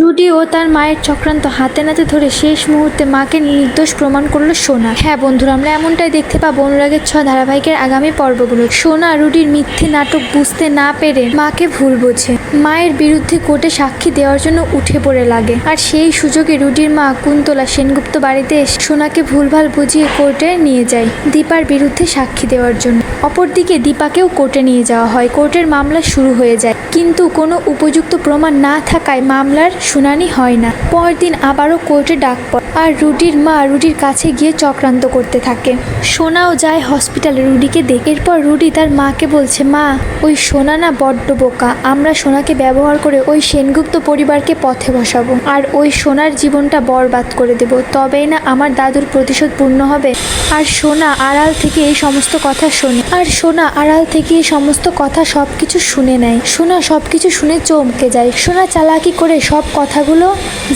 Rudi ও তার মায়ের চক্রান্ত হাতে নাতে ধরে শেষ মুহূর্তে মাকে নির্দোষ প্রমাণ করল সোনা। হ্যাঁ বন্ধুরা, আমরা এমনটাই দেখতে পাবো অনুরাগের ছ ধারাবাহিকের আগামী পর্বগুলো সোনা রুডির মিথ্যে নাটক বুঝতে না পেরে মাকে ভুল বোঝে। মায়ের বিরুদ্ধে কোর্টে সাক্ষী দেওয়ার জন্য উঠে পড়ে লাগে। আর সেই সুযোগে রুডির মা কুন্তলা সেনগুপ্ত বাড়িতে এসে সোনাকে ভুলভাল বুঝিয়ে কোর্টে নিয়ে যায় দীপার বিরুদ্ধে সাক্ষী দেওয়ার জন্য। অপরদিকে দীপাকেও কোর্টে নিয়ে যাওয়া হয়। কোর্টের মামলা শুরু হয়ে যায়। কিন্তু কোনো উপযুক্ত প্রমাণ না থাকায় মামলার শুনানি হয় না। পরদিন আবারও কোর্টে ডাক পড়ে আর রুডির মা রুডির কাছে গিয়ে চক্রান্ত করতে থাকে। সোনাও যায় হসপিটালে রুডিকে দেখে। এরপর রুডি তার মাকে বলছে, মা, ওই সোনা না বড্ড বোকা। আমরা সোনাকে ব্যবহার করে ওই সেনগুপ্ত পরিবারকে পথে বসাবো। আর ওই সোনার জীবনটা বরবাদ করে দেব। তবেই না আমার দাদুর প্রতিশোধ পূর্ণ হবে। আর সোনা আড়াল থেকে এই সমস্ত কথা শোনে। আর সোনা আড়াল থেকে এই সমস্ত কথা সব কিছু শুনে নেয়। সোনা সব কিছু শুনে চমকে যায়। সোনা চালাকি করে সব কথাগুলো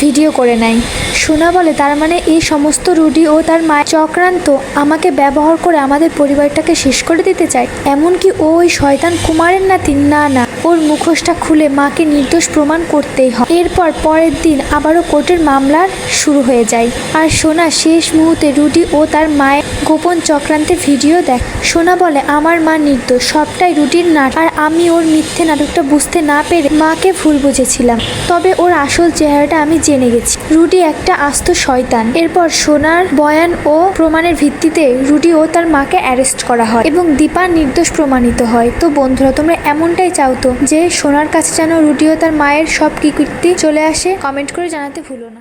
ভিডিও করে নেয় সোনা বলে, তার মানে এই সমস্ত রুডি ও তার মায়ের চক্রান্ত আমাকে ব্যবহার করে আমাদের পরিবারটাকে শেষ করে দিতে চায়? এমনকি ও ওই শয়তান কুমারের নাতি না না, ওর মুখোশটা খুলে মাকে নির্দোষ প্রমাণ করতেই হয়। এরপর পরের দিন আবারও কোর্টের মামলার শুরু হয়ে যায়। আর সোনা শেষ মুহূর্তে রুডি ও তার মায়ের গোপন চক্রান্তের ভিডিও দেখ। সোনা বলে, আমার মা নির্দোষ, সবটাই রুটির নাট আর আমি ওর মিথ্যে নাটকটা বুঝতে না পেরে মাকে ভুল বুঝেছিলাম। তবে ওর আসল চেহারাটা আমি জেনে গেছি। রুটি একটা আস্ত শয়তান। এরপর সোনার বয়ান ও প্রমাণের ভিত্তিতে রুটি ও তার মাকে অ্যারেস্ট করা হয় এবং দীপা নির্দোষ প্রমাণিত হয়। তো বন্ধুরা, তোমরা এমনটাই চাও তো, যে সোনার কাছে যেন রুটি ও তার মায়ের সব কি কীর্তি চলে আসে? কমেন্ট করে জানাতে ভুলো না।